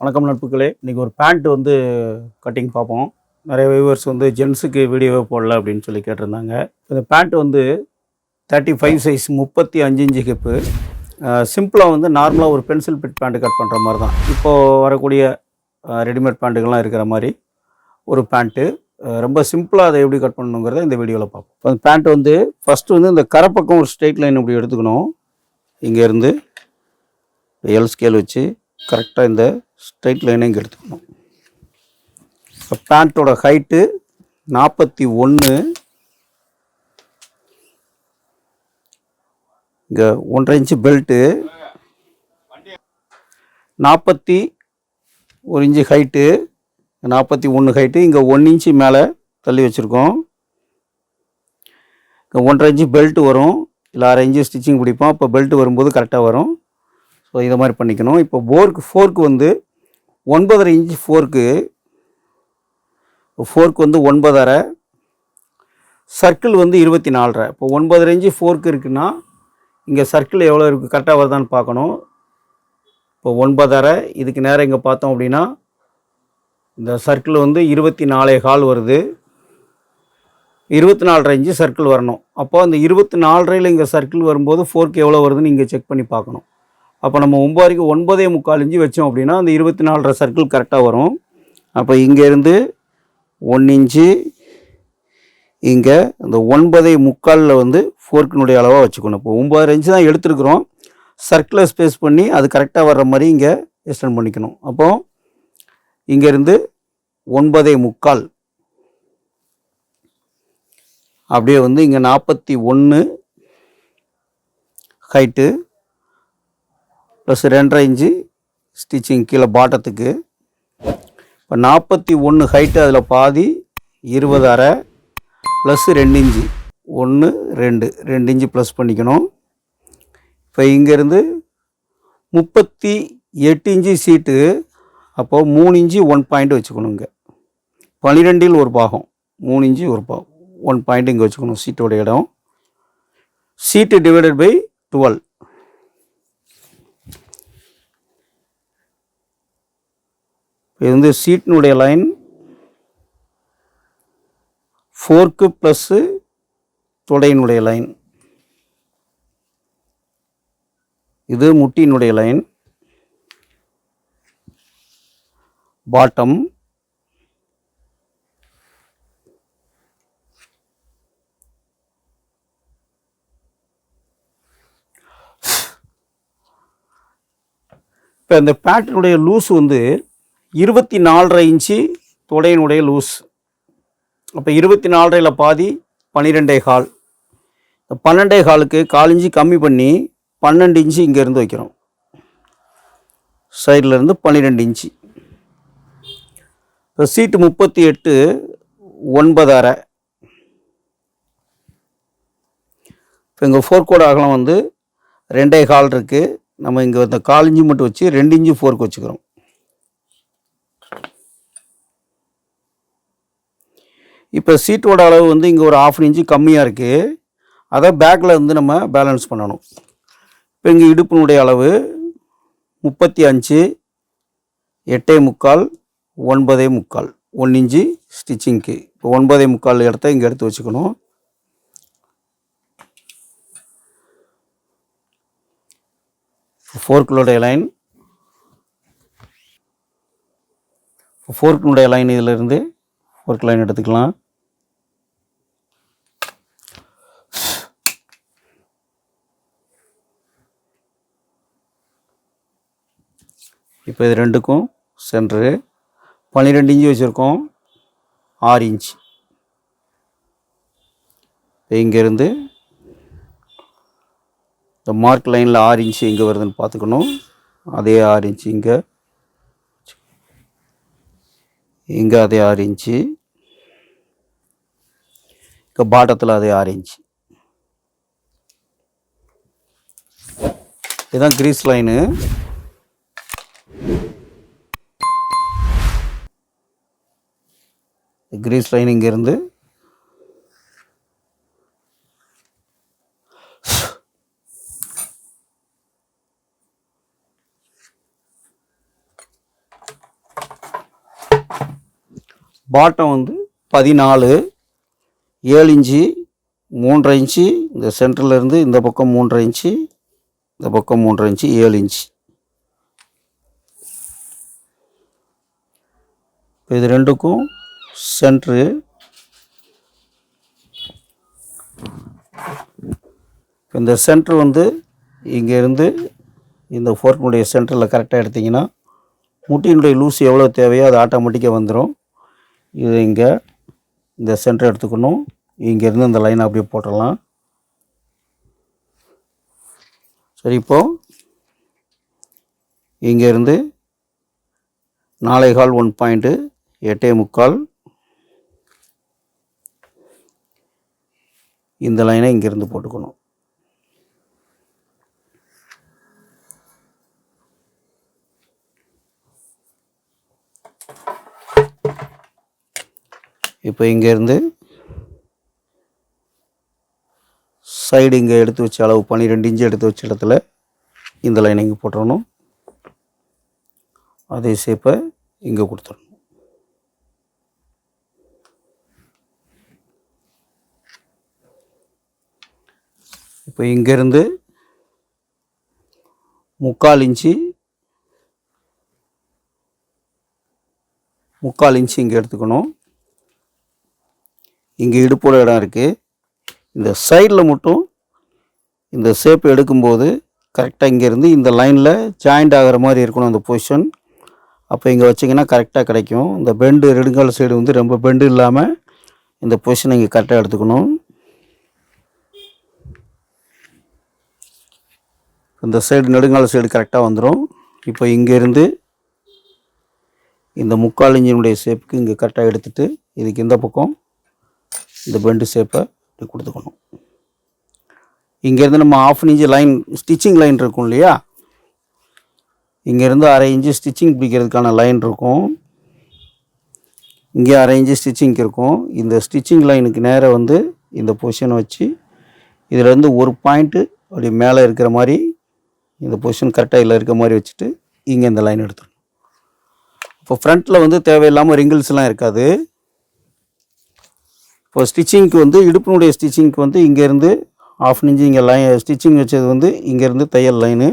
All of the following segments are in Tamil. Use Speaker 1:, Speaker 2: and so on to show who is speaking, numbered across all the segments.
Speaker 1: வணக்கம் நட்புகளே. இன்றைக்கி ஒரு பேண்ட் வந்து கட்டிங் பார்ப்போம். நிறைய வியூவர்ஸ் வந்து ஜென்ஸுக்கு வீடியோவே போடல அப்படின்னு சொல்லி கேட்டிருந்தாங்க. இந்த பேண்ட் வந்து தேர்ட்டி ஃபைவ் சைஸ் முப்பத்தி அஞ்சு இன்ச்சு ஹிப்பு சிம்பிளாக வந்து நார்மலாக ஒரு பென்சில் பிட் பேண்ட்டு கட் பண்ணுற மாதிரி தான். இப்போது வரக்கூடிய ரெடிமேட் பேண்ட்டுகள்லாம் இருக்கிற மாதிரி ஒரு பேண்ட்டு ரொம்ப சிம்பிளாக அதை எப்படி கட் பண்ணணுங்கிறத இந்த வீடியோவில் பார்ப்போம். இப்போ அந்த பேண்ட் வந்து ஃபஸ்ட்டு வந்து இந்த கரைப்பக்கம் ஒரு ஸ்ட்ரெயிட் லைன் இப்படி எடுத்துக்கணும். இங்கேருந்து எல் ஸ்கேல் வச்சு கரெக்டாக இந்த ஸ்ட்ரைட் லைனை இங்கே எடுத்துக்கணும். இப்போ பேண்ட்டோட ஹைட்டு நாற்பத்தி ஒன்று இங்கே ஒன்றரை இன்ச்சு பெல்ட்டு. நாற்பத்தி ஒரு இன்ச்சு ஹைட்டு. நாற்பத்தி ஒன்று ஹைட்டு. இங்கே ஒன் இன்ச்சு மேலே தள்ளி வச்சுருக்கோம். இங்கே ஒன்றரை இன்ச்சு பெல்ட்டு வரும். இல்லை அரை இன்ச்சு ஸ்டிச்சிங் பிடிப்போம். அப்போ பெல்ட் வரும்போது கரெக்டாக வரும். ஸோ இதை மாதிரி பண்ணிக்கணும். இப்போ போர்க்கு ஃபோர்க்கு வந்து ஒன்பதரை இன்ச்சு ஃபோர்க்கு ஃபோர்க் வந்து ஒன்பதரை சர்க்கிள் வந்து இருபத்தி நாலரை இப்போ ஒன்பதரை இன்ச்சு ஃபோர்க்கு இருக்குன்னா இங்கே சர்க்கிள் எவ்வளோ இருக்குது கரெக்டாக வருதான்னு பார்க்கணும். இப்போ ஒன்பதரை இதுக்கு நேரம் இங்கே பார்த்தோம் அப்படின்னா இந்த சர்க்கிள் வந்து இருபத்தி நாலே கால் வருது. இருபத்தி நாலரை இன்ச்சு சர்க்கிள் வரணும். அப்போ அந்த இருபத்தி நாலரையில் இங்கே சர்க்கிள் வரும்போது ஃபோர்க்கு எவ்வளோ வருதுன்னு இங்கே செக் பண்ணி பார்க்கணும். அப்போ நம்ம ஒம்பதுக்கு ஒன்பதே முக்கால் இன்ச்சு வச்சோம் அப்படின்னா அந்த இருபத்தி நாலரை சர்க்கிள் கரெக்டாக வரும். அப்போ இங்கேருந்து ஒன் இன்ச்சு இங்கே இந்த ஒன்பதே முக்காலில் வந்து ஃபோர்க்கினுடைய அளவாக வச்சுக்கணும். இப்போ ஒம்பது இன்ச்சு தான் எடுத்துருக்குறோம். சர்க்கிளை ஸ்பேஸ் பண்ணி அது கரெக்டாக வர்ற மாதிரி இங்கே எக்ஸ்டெண்ட் பண்ணிக்கணும். அப்போது இங்கேருந்து ஒன்பதே முக்கால் அப்படியே வந்து இங்கே நாற்பத்தி ஒன்று ஹைட்டு ப்ளஸ் ரெண்டரை இன்ச்சு ஸ்டிச்சிங் கீழே பாட்டத்துக்கு இப்போ நாற்பத்தி ஒன்று ஹைட்டு அதில் பாதி இருபது அரை ப்ளஸ் ரெண்டு இன்ச்சு. ஒன்று ரெண்டு. ரெண்டு இன்ச்சு ப்ளஸ் பண்ணிக்கணும். இப்போ இங்கேருந்து முப்பத்தி எட்டு இன்ச்சு சீட்டு அப்போது மூணு இன்ச்சு ஒன் பாயிண்ட் வச்சுக்கணுங்க. பன்னிரெண்டில் ஒரு பாகம். மூணு இன்ச்சு ஒரு பாகம் ஒன் பாயிண்ட் இங்கே வச்சுக்கணும் சீட்டோட இடம். சீட்டு டிவைடட் பை டுவெல் இது வந்து சீட்டினுடைய லைன் ஃபோர்க்கு ப்ளஸ்ஸு தொடையினுடைய லைன் இது முட்டியினுடைய லைன் பாட்டம் இப்போ இந்த பேட்டினுடைய லூஸ் வந்து இருபத்தி நாலரை இன்ச்சு தொடையினுடைய லூஸ். அப்போ இருபத்தி நாலரையில் பாதி பன்னிரெண்டே கால். பன்னெண்டே காலுக்கு கால் இன்ச்சு கம்மி பண்ணி பன்னெண்டு இன்ச்சு இங்கேருந்து வைக்கிறோம். சைடில் இருந்து பன்னிரெண்டு இன்ச்சு. இப்போ சீட்டு முப்பத்தி எட்டு ஒன்பது அரை இப்போ இங்கே ஃபோர்க்கோட அகலம் வந்து ரெண்டே கால் இருக்குது நம்ம இங்கே இந்த கால் இன்ச்சு மட்டும் வச்சு ரெண்டு இன்ச்சு ஃபோர்க் வச்சுக்கிறோம். இப்போ சீட்டோட அளவு வந்து இங்கே ஒரு ஆஃப் இன்ச்சு கம்மியாக இருக்குது அதை பேக்கில் வந்து நம்ம பேலன்ஸ் பண்ணணும். இப்போ இங்கே இடுப்பினுடைய அளவு முப்பத்தி அஞ்சு எட்டே முக்கால் ஒன்பதே முக்கால். ஒன் இன்ச்சு ஸ்டிச்சிங்க்கு இப்போ ஒன்பதே முக்கால் இடத்த இங்கே எடுத்து வச்சுக்கணும். ஃபோர்க்கினுடைய லைன் ஃபோர்க்கினுடைய லைன் இதிலிருந்து ஃபோர்க் லைன் எடுத்துக்கலாம். இப்போ இது ரெண்டுக்கும் சென்ட்ரு. பன்னிரெண்டு இன்ச்சு வச்சுருக்கோம். ஆறு இன்ச் இங்கேருந்து இந்த மார்க் லைனில் ஆறு இன்ச்சு எங்கே வருதுன்னு பார்த்துக்கணும். அதே ஆறு இன்ச்சு இங்கே. இங்கே அதே ஆறு இன்ச்சு. இங்கே பாட்டத்தில் அதே ஆறு இன்ச்சு. இதுதான் கிரீஸ் லைனு. கிரீஸ் லைன் இங்கேருந்து. பாட்டம் வந்து பதினாலு ஏழு இன்ச்சு மூன்றரை இன்ச்சு இந்த சென்டர்லேருந்து இந்த பக்கம் மூன்றரை இன்ச்சு இந்த பக்கம் மூன்றரை இன்ச்சு ஏழு இன்ச்சு. இது ரெண்டுக்கும் சென்ட்ரு இந்த சென்ட்ரு வந்து இங்கேருந்து இந்த ஃபோர்க்கினுடைய சென்டரில் கரெக்டாக எடுத்திங்கன்னா முட்டியினுடைய லூஸ் எவ்வளோ தேவையோ அது ஆட்டோமேட்டிக்காக வந்துடும் இது இங்கே இந்த சென்டர் எடுத்துக்கணும். இங்கேருந்து இந்த லைனை அப்படியே போட்டுடலாம். சரி இப்போது இங்கேருந்து நாளை கால் ஒன் பாயிண்ட்டு எட்டே முக்கால் இந்த லைனை இங்கேருந்து போட்டுக்கணும். இப்போ இங்கேருந்து சைடு இங்கே எடுத்து வச்ச அளவு பன்னிரெண்டு இன்ச்சு எடுத்து வச்ச இடத்துல இந்த லைனை இங்கே போட்டுறணும். அதே சேப்பை இங்கே கொடுத்துடணும் இப்போ இங்கேருந்து முக்கால் இன்ச்சு முக்கால் இன்ச்சு இங்கே எடுத்துக்கணும். இங்கே இடுப்போட இடம் இருக்குது இந்த சைடில் மட்டும் இந்த ஷேப் எடுக்கும்போது கரெக்டாக இங்கேருந்து இந்த லைனில் ஜாயிண்ட் ஆகிற மாதிரி இருக்கணும் அந்த பொசிஷன் அப்போ இங்கே வச்சிங்கன்னா கரெக்டாக கிடைக்கும். இந்த பெண்டு ரெடுங்கால் சைடு வந்து ரொம்ப பெண்டு இல்லாமல் இந்த பொசிஷனை இங்கே கரெக்டாக எடுத்துக்கணும். இந்த சைடு நெடுங்கால சைடு கரெக்டாக வந்துடும் இப்போ இங்கேருந்து இந்த முக்கால் இன்ஜினுடைய ஷேப்புக்கு இங்கே கரெக்டாக எடுத்துட்டு இதுக்கு இந்த பக்கம் இந்த பெண்டு ஷேப்பை இப்படி கொடுத்துக்கணும். இங்கேருந்து நம்ம half inch line stitching line இருக்கும் இல்லையா? இங்கேருந்து அரை இன்ச்சு ஸ்டிச்சிங் பிடிக்கிறதுக்கான லைன் இருக்கும். இங்கே அரை இன்ச்சு ஸ்டிச்சிங் இருக்கும். இந்த ஸ்டிச்சிங் லைனுக்கு நேராக வந்து இந்த பொசிஷனை வச்சு இதிலேருந்து ஒரு பாயிண்ட்டு அப்படி மேலே இருக்கிற மாதிரி இந்த பொசிஷன் கரெக்டாக இதில் இருக்க மாதிரி வச்சுட்டு இங்கே இந்த லைன் எடுத்துடணும். இப்போ ஃப்ரண்ட்டில் வந்து தேவையில்லாமல் ரிங்கிள்ஸ்லாம் இருக்காது. இப்போ ஸ்டிச்சிங்க்கு வந்து இடுப்பினுடைய ஸ்டிச்சிங்க்கு வந்து இங்கேருந்து ஆஃப் இன்ச்சு இங்கே லைன் ஸ்டிச்சிங் வச்சது வந்து இங்கேருந்து தையல் லைனு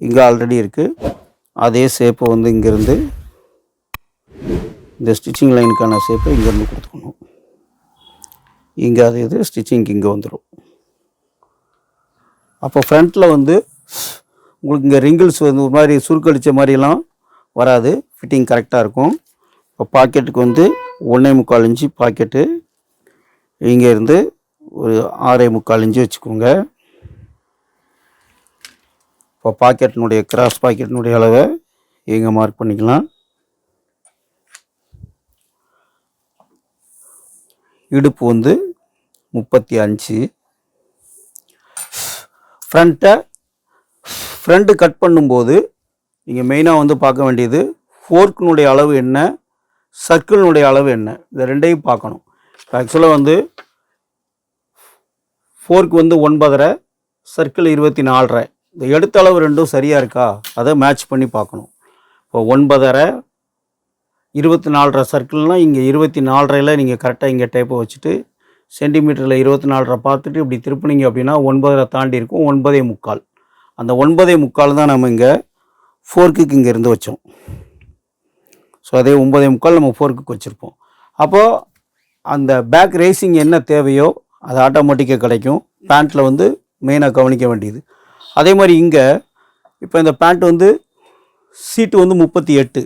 Speaker 1: இங்கே ஆல்ரெடி இருக்குது அதே ஷேப்பை வந்து இங்கேருந்து இந்த ஸ்டிச்சிங் லைனுக்கான ஷேப்பை இங்கேருந்து கொடுத்துக்கணும். இங்கே அது இது ஸ்டிச்சிங்க்கு இங்கே வந்துடும் அப்போ ஃப்ரண்ட்டில் வந்து உங்களுக்கு இங்கே ரிங்கிள்ஸ் வந்து ஒரு மாதிரி சுருக்கடித்த மாதிரிலாம் வராது. ஃபிட்டிங் கரெக்டாக இருக்கும். இப்போ பாக்கெட்டுக்கு வந்து ஒன்றே முக்கால் இன்ச்சு பாக்கெட்டு இங்கே இருந்து ஒரு ஆறே முக்கால் இன்ச்சு வச்சுக்கோங்க. இப்போ பாக்கெட்டினுடைய கிராஸ் பாக்கெட்டினுடைய அளவை இங்கே மார்க் பண்ணிக்கலாம். இடுப்பு வந்து முப்பத்தி அஞ்சு. ஃப்ரண்ட்டை ஃப்ரண்ட்டு கட் பண்ணும்போது நீங்கள் மெயினாக வந்து பார்க்க வேண்டியது ஃபோர்க்கினுடைய அளவு என்ன சர்க்கிளினுடைய அளவு என்ன இதை ரெண்டையும் பார்க்கணும். ஆக்சுவலாக வந்து ஃபோர்க் வந்து ஒன்பதரை சர்க்கிள் இருபத்தி நாலரை இந்த எடுத்த அளவு ரெண்டும் சரியாக இருக்கா? அதை மேட்ச் பண்ணி பார்க்கணும். இப்போ ஒன்பதரை இருபத்தி நாலரை சர்க்கிள்னால் இங்கே இருபத்தி நாலரையில் நீங்கள் கரெக்டாக இங்கே டைப்பை வச்சுட்டு சென்டிமீட்டரில் இருபத்தி நாலரை பார்த்துட்டு இப்படி திருப்பினீங்க அப்படின்னா ஒன்பதரை தாண்டி இருக்கும் ஒன்பதே முக்கால். அந்த ஒன்பதே முக்கால் தான் நம்ம இங்கே ஃபோர்க்குக்கு இங்கே இருந்து வச்சோம். ஸோ அதே ஒன்பதே முக்கால் நம்ம ஃபோர்க்குக்கு வச்சுருப்போம். அப்போது அந்த பேக் ரேசிங் என்ன தேவையோ அது ஆட்டோமேட்டிக்காக கிடைக்கும். பேண்ட்டில் வந்து மெயினாக கவனிக்க வேண்டியது. அதே மாதிரி இங்கே இப்போ இந்த பேண்ட் வந்து சீட்டு வந்து முப்பத்தி எட்டு.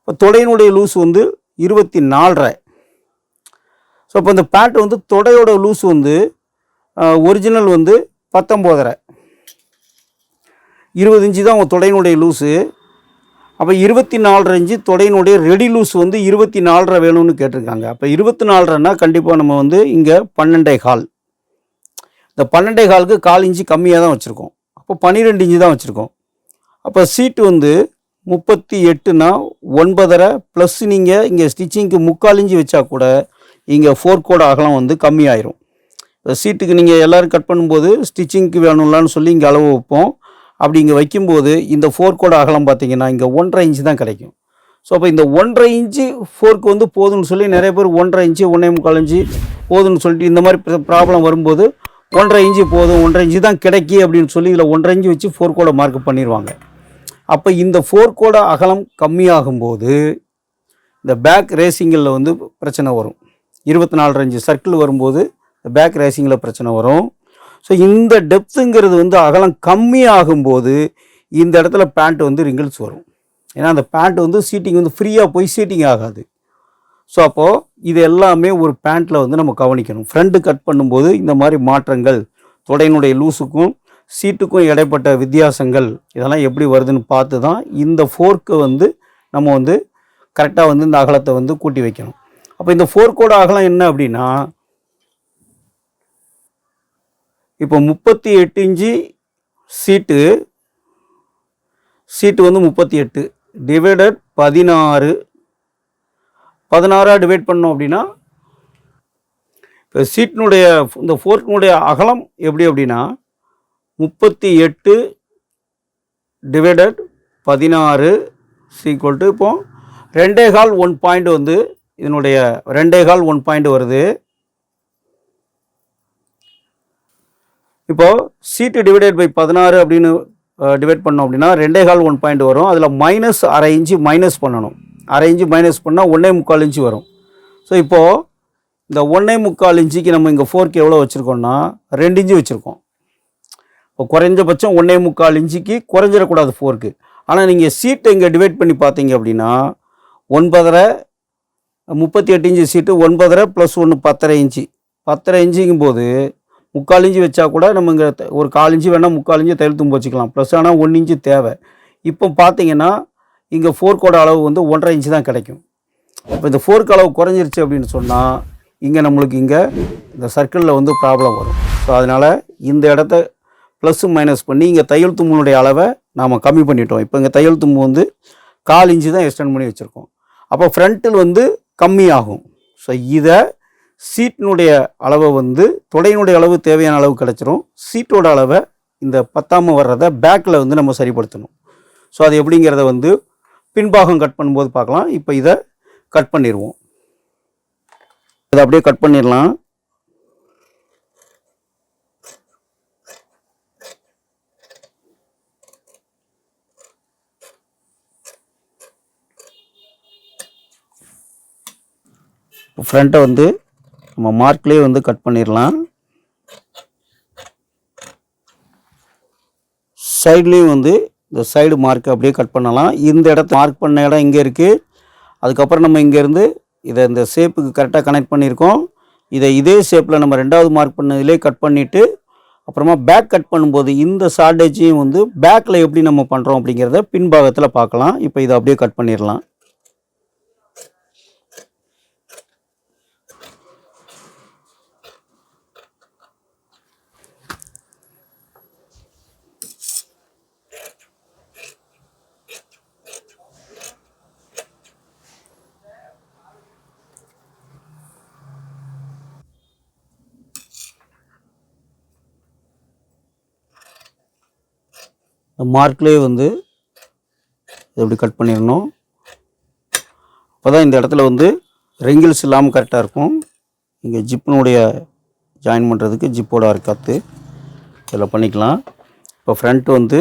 Speaker 1: இப்போ தொடையினுடைய லூஸ் வந்து இருபத்தி நாலரை. ஸோ இப்போ இந்த பேண்ட் வந்து தொடையோட லூஸ் வந்து ஒரிஜினல் வந்து பத்தொம்போதரை. இருபது இன்ச்சு தான் உங்கள் தொடையினுடைய லூஸு. அப்போ இருபத்தி நாலரை இன்ச்சு தொடையினுடைய ரெடி லூஸ் வந்து இருபத்தி நாலரை வேணும்னு கேட்டிருக்காங்க. அப்போ இருபத்தி நாலரைன்னா கண்டிப்பாக நம்ம வந்து இங்கே பன்னெண்டே கால். இந்த பன்னெண்டே காலுக்கு கால் இன்ச்சு கம்மியாக தான் வச்சுருக்கோம். அப்போ பன்னிரெண்டு இன்ச்சு தான் வச்சுருக்கோம். அப்போ சீட்டு வந்து முப்பத்தி எட்டுனா ஒன்பதரை ப்ளஸ் நீங்கள் இங்கே ஸ்டிச்சிங்க்கு முக்கால் இன்ச்சு வச்சா கூட இங்கே ஃபோர் கோட் அகலம் வந்து கம்மியாயிரும். இப்போ சீட்டுக்கு நீங்கள் எல்லோரும் கட் பண்ணும்போது ஸ்டிச்சிங்க்கு வேணும்லான்னு சொல்லி இங்கே அளவு வைப்போம். அப்படி இங்கே வைக்கும்போது இந்த ஃபோர்க்கோட அகலம் பார்த்தீங்கன்னா இங்கே ஒன்றரை இன்ச்சு தான் கிடைக்கும். ஸோ அப்போ இந்த ஒன்றரை இன்ச்சு ஃபோர்க்கு வந்து போதும்னு சொல்லி நிறைய பேர் ஒன்றரை இன்ச்சு ஒன்றே முக்கால் இன்ச்சு போதும்னு சொல்லிட்டு இந்த மாதிரி ப்ராப்ளம் வரும்போது ஒன்றரை இன்ச்சு போதும் ஒன்றரை இன்ச்சு தான் கிடைக்கி அப்படின்னு சொல்லி இதில் ஒன்றரை இன்ச்சு வச்சு ஃபோர்க்கோட மார்க் பண்ணிடுவாங்க அப்போ இந்த ஃபோர்க்கோட அகலம் கம்மியாகும்போது இந்த பேக் ரேசிங்கில் வந்து பிரச்சனை வரும். இருபத்தி நாலு ரேஞ்சு சர்க்கிள் வரும்போது இந்த பேக் ரேசிங்கில் பிரச்சனை வரும். ஸோ இந்த டெப்த்துங்கிறது வந்து அகலம் கம்மியாகும்போது இந்த இடத்துல பேண்ட் வந்து ரிங்கிள்ஸ் வரும். ஏன்னா அந்த பேண்ட் வந்து சீட்டிங் வந்து ஃப்ரீயாக போய் சீட்டிங் ஆகாது. ஸோ அப்போது இது எல்லாமே ஒரு பேண்ட்டில் வந்து நம்ம கவனிக்கணும். ஃப்ரண்ட்டு கட் பண்ணும்போது இந்த மாதிரி மாற்றங்கள் தொடையினுடைய லூஸுக்கும் சீட்டுக்கும் இடைப்பட்ட வித்தியாசங்கள் இதெல்லாம் எப்படி வருதுன்னு பார்த்து தான் இந்த ஃபோர்க்கை வந்து நம்ம வந்து கரெக்டாக வந்து இந்த அகலத்தை வந்து கூட்டி வைக்கணும். அப்போ இந்த ஃபோர்க்கோட அகலம் என்ன அப்படின்னா இப்போ முப்பத்தி எட்டு இன்ச்சு சீட்டு சீட்டு வந்து முப்பத்தி எட்டு. டிவைடட் பதினாறு. பதினாறாக டிவைட் பண்ணோம் அப்படின்னா இப்போ சீட்டினுடைய இந்த ஃபோர்க்கினுடைய அகலம் எப்படி அப்படின்னா முப்பத்தி எட்டு டிவைடட் பதினாறு சீக்வல் டு இப்போ ரெண்டே கால் ஒன் பாயிண்ட் வந்து இதனுடைய ரெண்டே கால் ஒன் பாயிண்ட் வருது. இப்போது சீட்டு டிவைடட் பை பதினாறு அப்படின்னு டிவைட் பண்ணோம் அப்படின்னா ரெண்டே கால் ஒன் பாயிண்ட் வரும். அதில் மைனஸ் அரை இன்ச்சு மைனஸ் பண்ணணும். அரை இன்ச்சு மைனஸ் பண்ணால் ஒன்றே முக்கால் இன்ச்சு வரும். ஸோ இப்போது இந்த ஒன்றே முக்கால் இன்ச்சுக்கு நம்ம இங்கே ஃபோர்க்கு எவ்வளோ வச்சுருக்கோம்னா ரெண்டு இன்ச்சு வச்சுருக்கோம். இப்போ குறைஞ்சபட்சம் ஒன்றே முக்கால் இன்ச்சுக்கு குறைஞ்சிடக்கூடாது ஃபோர்க்கு ஆனால் நீங்கள் சீட்டை இங்கே டிவைட் பண்ணி பார்த்தீங்க அப்படின்னா ஒன்பதரை முப்பத்தி எட்டு இன்ச்சு சீட்டு ஒன்பதரை ப்ளஸ் ஒன்று பத்தரை இன்ச்சு. பத்தரை இன்ச்சுங்கும் போது முக்கால் இஞ்சி வச்சா கூட நம்ம இங்கே ஒரு கால் இஞ்சி வேணால் முக்கால் இஞ்சி தையல் தும்பு வச்சுக்கலாம். ப்ளஸ் ஆனால் ஒன் இன்ச்சு தேவை. இப்போ பார்த்தீங்கன்னா இங்கே ஃபோர்க்கோட அளவு வந்து ஒன்றரை இன்ச்சு தான் கிடைக்கும். இப்போ இந்த ஃபோர்க் அளவு குறைஞ்சிருச்சு அப்படின்னு சொன்னால் இங்கே நம்மளுக்கு இங்கே இந்த சர்க்கிளில் வந்து ப்ராப்ளம் வரும். ஸோ அதனால் இந்த இடத்த ப்ளஸ் மைனஸ் பண்ணி இங்கே தையல் தும்பினுடைய அளவை நாம் கம்மி பண்ணிட்டோம். இப்போ இங்கே தையல் தும்பு வந்து கால் இன்ச்சு தான் எக்ஸ்டெண்ட் பண்ணி வச்சுருக்கோம். அப்போ ஃப்ரண்ட்டில் வந்து கம்மியாகும். ஸோ இதை சீட்டினுடைய அளவை வந்து தொடையினுடைய அளவு தேவையான அளவு கிடச்சிரும். சீட்டோட அளவை இந்த பத்தாம வர்றதை பேக்கில் வந்து நம்ம சரிப்படுத்தணும். ஸோ அது எப்படிங்கிறத வந்து பின்பாகம் கட் பண்ணும்போது பார்க்கலாம். இப்போ இதை கட் பண்ணிடுவோம். இதை அப்படியே கட் பண்ணிடலாம். ஃப்ரண்ட்டை வந்து நம்ம மார்க்லேயே வந்து கட் பண்ணிடலாம் சைட்லேயும் வந்து இந்த சைடு மார்க் அப்படியே கட் பண்ணலாம். இந்த இடத்த மார்க் பண்ண இடம் இங்கே இருக்குது அதுக்கப்புறம் நம்ம இங்கேருந்து இதை இந்த ஷேப்புக்கு கரெக்டாக கனெக்ட் பண்ணியிருக்கோம் இதை இதே ஷேப்பில் நம்ம ரெண்டாவது மார்க் பண்ணதிலே கட் பண்ணிவிட்டு அப்புறமா பேக் கட் பண்ணும்போது இந்த ஷார்டேஜையும் வந்து பேக்கில் எப்படி நம்ம பண்ணுறோம் அப்படிங்கிறத பின்பாகத்தில் பார்க்கலாம். இப்போ இதை அப்படியே கட் பண்ணிடலாம் மார்க்லேயே வந்து இப்படி கட் பண்ணிடணும். அப்போ தான் இந்த இடத்துல வந்து ரிங்கிள்ஸ் இல்லாமல் கரெக்டாக இருக்கும். இங்கே ஜிப்பினுடைய ஜாயின் பண்ணுறதுக்கு ஜிப்போட அரைக்காத்து இதில் பண்ணிக்கலாம். இப்போ ஃப்ரண்ட் வந்து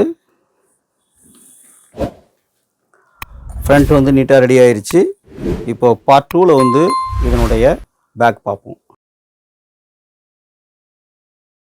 Speaker 1: ஃப்ரண்ட் வந்து நீட்டாக ரெடி ஆயிடுச்சு இப்போ பார்ட் டூவில் வந்து இதனுடைய பேக் பார்ப்போம்.